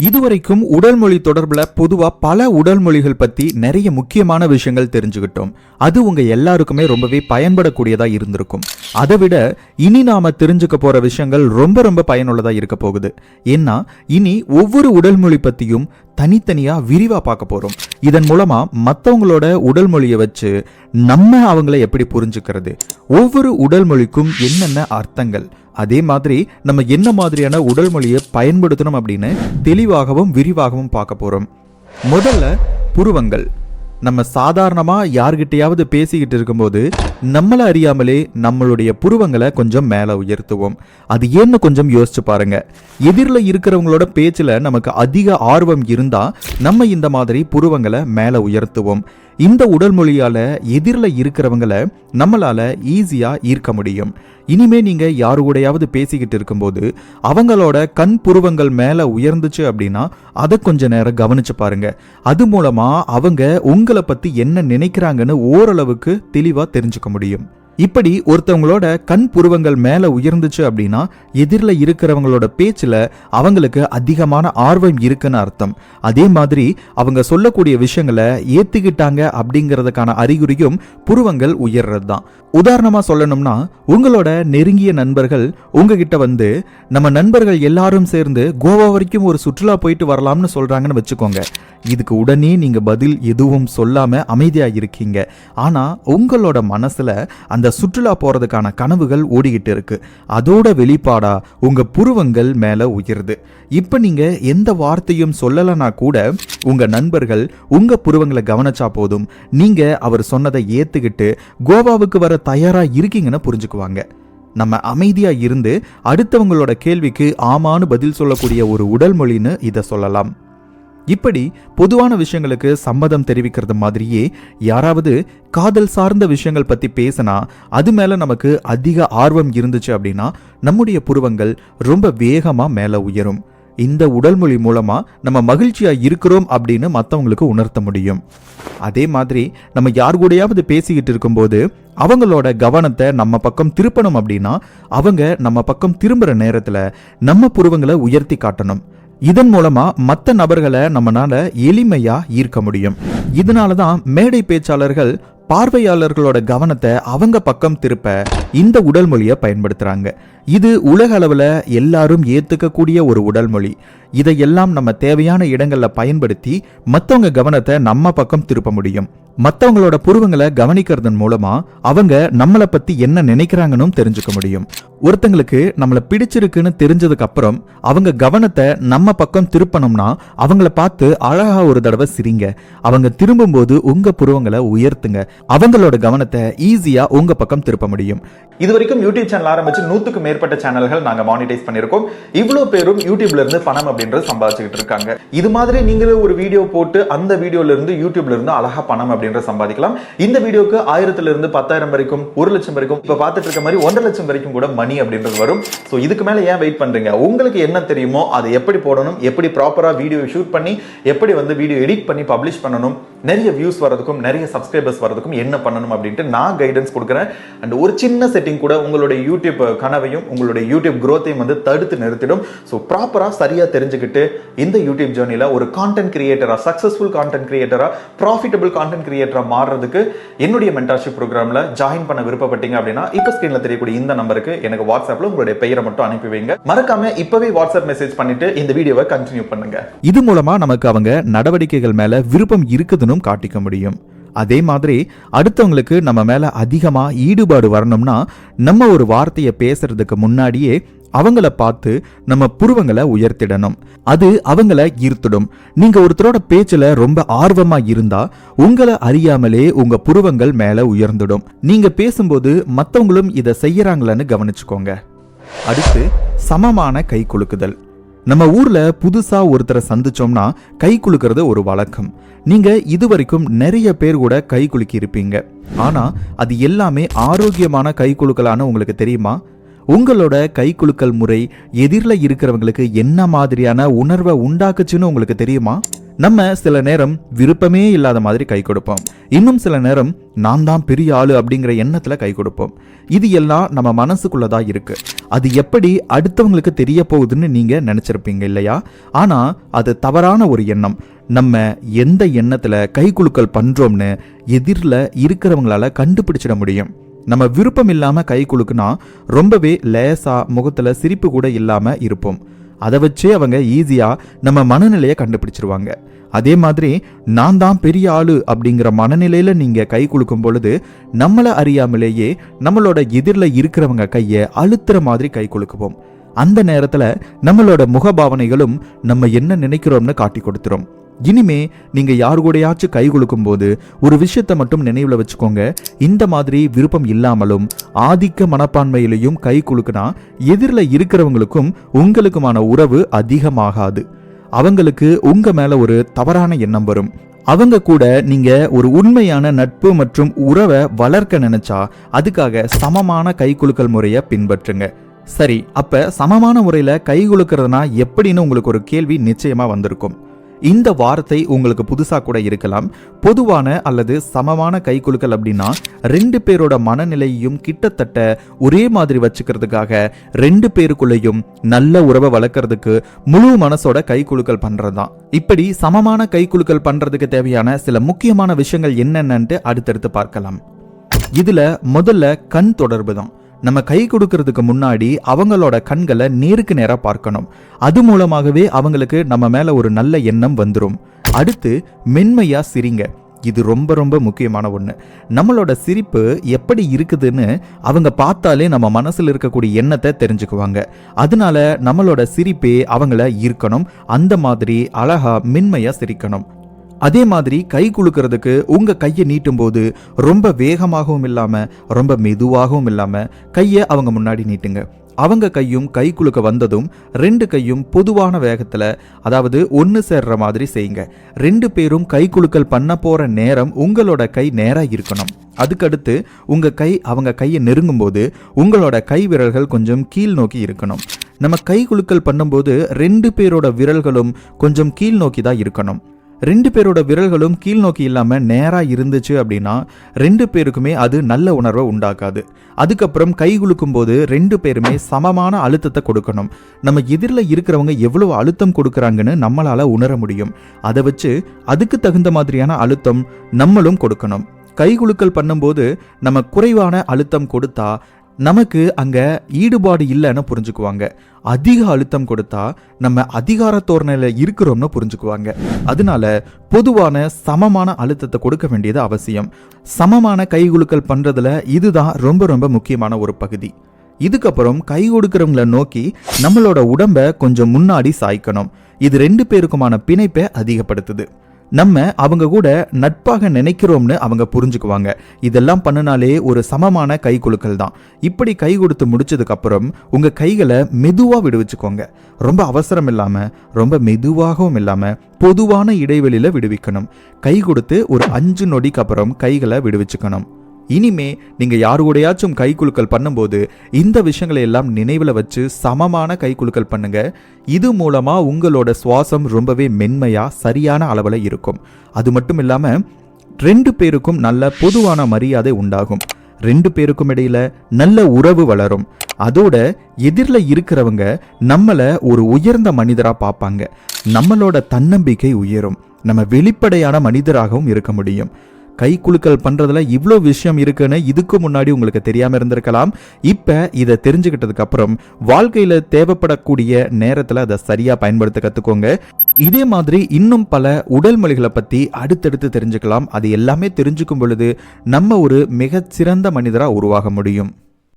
இதுவரைக்கும் உடல் மொழி தொடர்புல பொதுவா பல உடல் மொழிகள் பத்தி நிறைய முக்கியமான விஷயங்கள் தெரிஞ்சுக்கிட்டோம் அது உங்க எல்லாருக்குமே ரொம்பவே பயன்படக்கூடியதா இருந்திருக்கும். அதை விட இனி நாம தெரிஞ்சுக்க போற விஷயங்கள் ரொம்ப ரொம்ப பயனுள்ளதா இருக்க போகுது. ஏன்னா இனி ஒவ்வொரு உடல் மொழி பத்தியும் தனித்தனியா விரிவா பார்க்க போறோம். இதன் மூலமா மற்றவங்களோட உடல் மொழியை வச்சு நம்ம அவங்கள எப்படி புரிஞ்சுக்கிறது? ஒவ்வொரு உடல் மொழிக்கும் என்னென்ன அர்த்தங்கள்? அதே மாதிரி நம்ம என்ன மாதிரியான உடல் மொழியை பயன்படுத்தணும் அப்படின்னு தெளிவாகவும் விரிவாகவும் பார்க்க போறோம். முதல்ல புருவங்கள். நம்ம சாதாரணமாக யார்கிட்டையாவது பேசிக்கிட்டு இருக்கும்போது நம்மளை அறியாமலே நம்மளுடைய புருவங்களை கொஞ்சம் மேலே உயர்த்துவோம். அது ஏன்னு கொஞ்சம் யோசிச்சு பாருங்க. எதிரில் இருக்கிறவங்களோட பேச்சில் நமக்கு அதிக ஆர்வம் இருந்தால் நம்ம இந்த மாதிரி புருவங்களை மேலே உயர்த்துவோம். இந்த உடல் மொழியால் எதிரில் இருக்கிறவங்கள நம்மளால் ஈஸியாக ஈர்க்க முடியும். இனிமே நீங்கள் யாரு கூடையாவது பேசிக்கிட்டு இருக்கும்போது அவங்களோட கண் புருவங்கள் மேலே உயர்ந்துச்சு அப்படின்னா அதை கொஞ்ச நேரம் கவனிச்சு பாருங்க. அது மூலமாக அவங்க உங்களை பற்றி என்ன நினைக்கிறாங்கன்னு ஓரளவுக்கு தெளிவாக தெரிஞ்சுக்க முடியும். இப்படி ஒருத்தவங்களோட கண் புருவங்கள் மேல உயர்ந்துச்சு அப்படின்னா எதிரில் இருக்கிறவங்களோட பேச்சுல அவங்களுக்கு அதிகமான ஆர்வம் இருக்குன்னு அர்த்தம். அதே மாதிரி அவங்க சொல்லக்கூடிய விஷயங்களை ஏத்துக்கிட்டாங்க அப்படிங்கிறதுக்கான அறிகுறியும் புருவங்கள் உயர்றது தான் உதாரணமா சொல்லணும்னா உங்களோட நெருங்கிய நண்பர்கள் உங்ககிட்ட வந்து நம்ம நண்பர்கள் எல்லாரும் சேர்ந்து கோவா வரைக்கும் ஒரு சுற்றுலா போயிட்டு வரலாம்னு சொல்றாங்கன்னு வச்சுக்கோங்க. இதுக்கு உடனே நீங்கள் பதில் எதுவும் சொல்லாமல் அமைதியாக இருக்கீங்க. ஆனால் உங்களோட மனசில் அந்த சுற்றுலா போகிறதுக்கான கனவுகள் ஓடிக்கிட்டு இருக்கு. அதோட வெளிப்பாடாக உங்கள் புருவங்கள் மேலே உயருது. இப்போ நீங்கள் எந்த வார்த்தையும் சொல்லலைன்னா கூட உங்கள் நண்பர்கள் உங்கள் புருவங்களை கவனிச்சா போதும். நீங்கள் அவர் சொன்னதை ஏற்றுக்கிட்டு கோவாவுக்கு வர தயாராக இருக்கீங்கன்னு புரிஞ்சுக்குவாங்க. நம்ம அமைதியா இருந்து அடுத்தவங்களோட கேள்விக்கு ஆமான்னு பதில் சொல்லக்கூடிய ஒரு உடல் மொழின்னு இதை சொல்லலாம். இப்படி பொதுவான விஷயங்களுக்கு சம்மதம் தெரிவிக்கிறது மாதிரியே யாராவது காதல் சார்ந்த விஷயங்கள் பத்தி பேசினா அது மேல நமக்கு அதிக ஆர்வம் இருந்துச்சு அப்படின்னா நம்முடைய புருவங்கள் ரொம்ப வேகமா மேல உயரும். இந்த உடல் மொழி மூலமா நம்ம மகிழ்ச்சியா இருக்கிறோம் அப்படின்னு மற்றவங்களுக்கு உணர்த்த முடியும். அதே மாதிரி நம்ம யார் கூடயாவது பேசிக்கிட்டு இருக்கும்போது அவங்களோட கவனத்தை நம்ம பக்கம் திருப்பணும் அப்படின்னா அவங்க நம்ம பக்கம் திரும்புற நேரத்துல நம்ம புருவங்களை உயர்த்தி காட்டணும். இதன் மூலமா மற்ற நபர்களை நம்மளால எளிமையா ஈர்க்க முடியும். இதனால தான் மேடை பேச்சாளர்கள் பார்வையாளர்களோட கவனத்தை அவங்க பக்கம் திருப்ப இந்த உடல் மொழியை பயன்படுத்துறாங்க. இது உலக அளவில் எல்லாரும் ஏத்துக்கக்கூடிய ஒரு உடல் மொழி. இதையெல்லாம் நம்ம தேவையான இடங்களில் பயன்படுத்தி மற்றவங்க கவனத்தை நம்ம பக்கம் திருப்ப முடியும். மற்றவங்களோட புருவங்களை கவனிக்கிறதன் மூலமா அவங்க நம்மளை பத்தி என்ன நினைக்கிறாங்கன்னு தெரிஞ்சுக்க முடியும். ஒருத்தங்களுக்கு நம்மளை பிடிச்சிருக்குன்னு தெரிஞ்சதுக்கு அப்புறம் அவங்க கவனத்தை நம்ம பக்கம் திருப்பணும்னா அவங்கள பார்த்து அழகா ஒரு தடவை சிரிங்க. அவங்க திரும்பும்போது உங்க புருவங்களை உயர்த்துங்க. அவங்களோட கவனத்தை ஈஸியா உங்க பக்கம் திருப்ப முடியும். இது வரைக்கும் யூடியூப் சேனல் ஆரம்பிச்சு நூத்துக்கு மேற்பட்ட சேனல்கள் நாங்க மானிட்டைஸ் பண்ணிருக்கோம் இவ்வளவு பேரும் யூடியூப்ல இருந்து பணம் அப்படின்றது சம்பாதிச்சுக்கிட்டு இருக்காங்க. இது மாதிரி நீங்களே ஒரு வீடியோ போட்டு அந்த வீடியோல இருந்து யூடியூப்ல இருந்து அழகா பணம் அப்படின்னு அப்படின்ற சம்பாதிக்கலாம். இந்த வீடியோக்கு ஆயிரத்துல இருந்து பத்தாயிரம் வரைக்கும் ஒரு லட்சம் வரைக்கும் இப்ப பார்த்துட்டு இருக்க மாதிரி ஒன்றரை லட்சம் வரைக்கும் கூட மணி அப்படின்றது வரும். ஸோ இதுக்கு மேல ஏன் வெயிட் பண்றீங்க? உங்களுக்கு என்ன தெரியுமோ அதை எப்படி போடணும் எப்படி ப்ராப்பரா வீடியோ ஷூட் பண்ணி எப்படி வந்து வீடியோ எடிட் பண்ணி பப்ளிஷ் பண்ணணும் நிறைய வியூஸ் வரதுக்கும் நிறைய சப்ஸ்கிரைபர்ஸ் வரதுக்கும் என்ன பண்ணணும் அப்படின்ட்டு நான் கைடன்ஸ் கொடுக்குறேன். அண்ட் ஒரு சின்ன செட்டிங் கூட உங்களுடைய யூடியூப் கனவையும் உங்களுடைய யூடியூப் க்ரோத்தையும் வந்து தடுத்து நிறுத்திடும். ஸோ ப்ராப்பராக சரியாக தெரிஞ்சுக்கிட்டு இந்த யூடியூப் ஜேர்னியில் ஒரு கான்டென்ட் கிரியேட்டராக சக்ஸஸ்ஃபுல் கான்டென்ட் கிரியேட்டராக ப்ராஃபிட்டபிள் கான்டென்ட் கிரியேட்டராக மாறுறதுக்கு என்னுடைய மென்டர்ஷிப் ப்ரோக்ராமில் ஜாயின் பண்ண விருப்பப்பட்டீங்க அப்படின்னா இப்போ ஸ்க்ரீனில் தெரியக்கூடிய இந்த நம்பருக்கு எனக்கு வாட்ஸ்அப்பில் உங்களுடைய பெயரை மட்டும் அனுப்பி வைங்க. மறக்காம இப்போவே வாட்ஸ்அப் மெசேஜ் பண்ணிட்டு இந்த வீடியோவை கண்டினியூ பண்ணுங்க. இது மூலமா நமக்கு அவங்க நடவடிக்கைகள் மேல விருப்பம் இருக்குது இருக்குதுன்னு காட்டிக்க முடியும். அதே மாதிரி அடுத்தவங்களுக்கு நம்ம மேலே அதிகமா ஈடுபாடு வரணும்னா நம்ம ஒரு வார்த்தையை பேசுறதுக்கு முன்னாடியே அவங்கள பார்த்து நம்ம புருவங்களை உயர்த்திடணும். அது அவங்கள ஈர்த்திடும். நீங்க ஒருத்தரோட பேச்சுல ரொம்ப ஆர்வமா இருந்தா உங்களை அறியாமலே உங்க புருவங்கள் மேல உயர்ந்துடும். நீங்க பேசும்போது மத்தவங்களும் இதை செய்யறாங்களான்னு கவனிச்சுக்கோங்க. அடுத்து சமமான கை குலுக்குதல். நம்ம ஊர்ல புதுசா ஒருத்தரை சந்திச்சோம்னா கை குலுக்கிறது ஒரு வழக்கம். நீங்க இதுவரைக்கும் நிறைய பேர் கூட கை குலுக்கி இருப்பீங்க ஆனா அது எல்லாமே ஆரோக்கியமான கை குலுக்கலான்னு உங்களுக்கு தெரியுமா? உங்களோட கை குலுக்கல் முறை எதிரில் இருக்கிறவங்களுக்கு என்ன மாதிரியான உணர்வை உண்டாக்குச்சுன்னு உங்களுக்கு தெரியுமா? நம்ம சில நேரம் விருப்பமே இல்லாத மாதிரி கை கொடுப்போம். இன்னும் சில நேரம் நான் தான் பெரிய ஆளு அப்படிங்கிற எண்ணத்துல கை கொடுப்போம். இது எல்லாம் நம்ம மனசுக்குள்ள தான் இருக்கு. அது எப்படி அடுத்தவங்களுக்கு தெரிய போகுதுன்னு நீங்க நினைச்சிருப்பீங்க இல்லையா? ஆனா அது தவறான ஒரு எண்ணம். நம்ம எந்த எண்ணத்துல கை குலுக்கல் பண்றோம்னு எதிரில் இருக்கிறவங்களால கண்டுபிடிச்சிட முடியும். நம்ம விருப்பம் இல்லாமல் கை குலுக்குனா ரொம்பவே லேசாக முகத்தில் சிரிப்பு கூட இல்லாமல் இருப்போம். அதை வச்சே அவங்க ஈஸியாக நம்ம மனநிலையை கண்டுபிடிச்சிருவாங்க. அதே மாதிரி நான் தான் பெரிய ஆளு அப்படிங்கிற மனநிலையில் நீங்கள் கை குலுக்கும் பொழுது நம்மளை அறியாமலேயே நம்மளோட எதிரில் இருக்கிறவங்க கையை அழுத்துற மாதிரி கை குலுக்குவோம். அந்த நேரத்தில் நம்மளோட முகபாவனைகளும் நம்ம என்ன நினைக்கிறோம்னு காட்டி கொடுத்துரும். இனிமே நீங்க யாரு கூடயாச்சும் கை கொடுக்கும் போது ஒரு விஷயத்த மட்டும் நினைவுல வச்சுக்கோங்க. இந்த மாதிரி விருப்பம் இல்லாமலும் ஆதிக்க மனப்பான்மையிலையும் கை குலுக்குனா எதிரில் இருக்கிறவங்களுக்கும் உங்களுக்குமான உறவு அதிகமாகாது. அவங்களுக்கு உங்க மேல ஒரு தவறான எண்ணம் வரும். அவங்க கூட நீங்க ஒரு உண்மையான நட்பு மற்றும் உறவை வளர்க்க நினைச்சா அதுக்காக சமமான கை குலுக்கல் முறையை பின்பற்றுங்க. சரி அப்ப சமமான முறையில கை குலுக்கிறதுனா எப்படின்னு உங்களுக்கு ஒரு கேள்வி நிச்சயமா வந்திருக்கும். இந்த வார்த்தை உங்களுக்கு புதுசாக கூட இருக்கலாம். பொதுவான அல்லது சமமான கை குலுக்கல் அப்படின்னா ரெண்டு பேரோட மனநிலையையும் கிட்டத்தட்ட ஒரே மாதிரி வச்சுக்கிறதுக்காக ரெண்டு பேருக்குள்ளேயும் நல்ல உறவை வளர்க்கறதுக்கு முழு மனசோட கை குலுக்கல் பண்றதுதான். இப்படி சமமான கை குலுக்கல் தேவையான சில முக்கியமான விஷயங்கள் என்னென்னன்ட்டு அடுத்தடுத்து பார்க்கலாம். இதில் முதல்ல கண் தொடர்பு தான் நம்ம கை கொடுக்கறதுக்கு முன்னாடி அவங்களோட கண்களை நேருக்கு நேராக பார்க்கணும். அது மூலமாகவே அவங்களுக்கு நம்ம மேலே ஒரு நல்ல எண்ணம் வந்துடும் அடுத்து மென்மையாக சிரிங்க. இது ரொம்ப ரொம்ப முக்கியமான ஒன்று நம்மளோட சிரிப்பு எப்படி இருக்குதுன்னு அவங்க பார்த்தாலே நம்ம மனசில் இருக்கக்கூடிய எண்ணத்தை தெரிஞ்சுக்குவாங்க. அதனால நம்மளோட சிரிப்பே அவங்கள ஈர்க்கணும். அந்த மாதிரி அழகா மென்மையாக சிரிக்கணும். அதே மாதிரி கை குலுக்கிறதுக்கு உங்க கையை நீட்டும் போது ரொம்ப வேகமாகவும் இல்லாம ரொம்ப மெதுவாகவும் இல்லாம கையை அவங்க முன்னாடி நீட்டுங்க. அவங்க கையும் கை குலுக்க வந்ததும் ரெண்டு கையும் பொதுவான வேகத்தில் அதாவது ஒன்று சேர்ற மாதிரி செய்யுங்க. ரெண்டு பேரும் கை குலுக்கல் பண்ண போகிற நேரம் உங்களோட கை நேராக இருக்கணும். அதுக்கடுத்து உங்கள் கை அவங்க கையை நெருங்கும் போது உங்களோட கை விரல்கள் கொஞ்சம் கீழ் நோக்கி இருக்கணும். நம்ம கை குலுக்கல் பண்ணும்போது ரெண்டு பேரோட விரல்களும் கொஞ்சம் கீழ் நோக்கி தான் இருக்கணும். ரெண்டு பேரோட விரல்களும் கீழ் நோக்கி இல்லாமல் நேராக இருந்துச்சு அப்படின்னா ரெண்டு பேருக்குமே அது நல்ல உணர்வை உண்டாக்காது. அதுக்கப்புறம் கை குலுக்கும் போது ரெண்டு பேருமே சமமான அழுத்தத்தை கொடுக்கணும். நம்ம எதிரில் இருக்கிறவங்க எவ்வளவு அழுத்தம் கொடுக்குறாங்கன்னு நம்மளால் உணர முடியும். அதை வச்சு அதுக்கு தகுந்த மாதிரியான அழுத்தம் நம்மளும் கொடுக்கணும். கை குலுக்கல் பண்ணும்போது நம்ம குறைவான அழுத்தம் கொடுத்தா நமக்கு அங்கே ஈடுபாடு இல்லைன்னு புரிஞ்சுக்குவாங்க. அதிக அழுத்தம் கொடுத்தா நம்ம அதிகார தோரணையில் இருக்கிறோம்னு புரிஞ்சுக்குவாங்க. அதனால பொதுவான சமமான அழுத்தத்தை கொடுக்க வேண்டியது அவசியம். சமமான கைகுலுக்கல் பண்ணுறதுல இதுதான் ரொம்ப ரொம்ப முக்கியமான ஒரு பகுதி. இதுக்கப்புறம் கை கொடுக்குறவங்கள நோக்கி நம்மளோட உடம்ப கொஞ்சம் முன்னாடி சாய்க்கணும். இது ரெண்டு பேருக்குமான பிணைப்பை அதிகப்படுத்துது. நம்ம அவங்க கூட நட்பாக நினைக்கிறோம்னு அவங்க புரிஞ்சுக்குவாங்க. இதெல்லாம் பண்ணினாலே ஒரு சமமான கை குலுக்கல் தான். இப்படி கை கொடுத்து முடிச்சதுக்கப்புறம் உங்கள் கைகளை மெதுவாக விடுவிச்சுக்கோங்க. ரொம்ப அவசரம் இல்லாமல் ரொம்ப மெதுவாகவும் இல்லாமல் பொதுவான இடைவெளியில் விடுவிக்கணும். கை கொடுத்து ஒரு அஞ்சு நொடிக்கு அப்புறம் கைகளை விடுவிச்சுக்கணும். இனிமே நீங்க யாரு கூடயாச்சும் கை குலுக்கல் பண்ணும்போது இந்த விஷயங்களை எல்லாம் நினைவில் வச்சு சமமான கை குலுக்கல் பண்ணுங்க. இது மூலமா உங்களோட சுவாசம் ரொம்பவே மென்மையா சரியான அளவில் இருக்கும். அது மட்டும் இல்லாம ரெண்டு பேருக்கும் நல்ல பொதுவான மரியாதை உண்டாகும். ரெண்டு பேருக்கும் இடையில நல்ல உறவு வளரும். அதோட எதிரில் இருக்கிறவங்க நம்மளை ஒரு உயர்ந்த மனிதரா பார்ப்பாங்க நம்மளோட தன்னம்பிக்கை உயரும். நம்ம வெளிப்படையான மனிதராகவும் இருக்க முடியும். கை குலுக்கல் பண்றதுல இவ்வளோ விஷயம் இருக்குன்னு இதுக்கு முன்னாடி உங்களுக்கு தெரியாம இருந்திருக்கலாம். இப்ப இதை தெரிஞ்சுக்கிட்டதுக்கு அப்புறம் வாழ்க்கையில தேவைப்படக்கூடிய நேரத்துல அதை சரியா பயன்படுத்த கத்துக்கோங்க. இதே மாதிரி இன்னும் பல உடல் மொழிகளை பத்தி அடுத்தடுத்து தெரிஞ்சுக்கலாம். அது எல்லாமே தெரிஞ்சுக்கும் பொழுது நம்ம ஒரு மிகச்சிறந்த மனிதரா உருவாக முடியும்.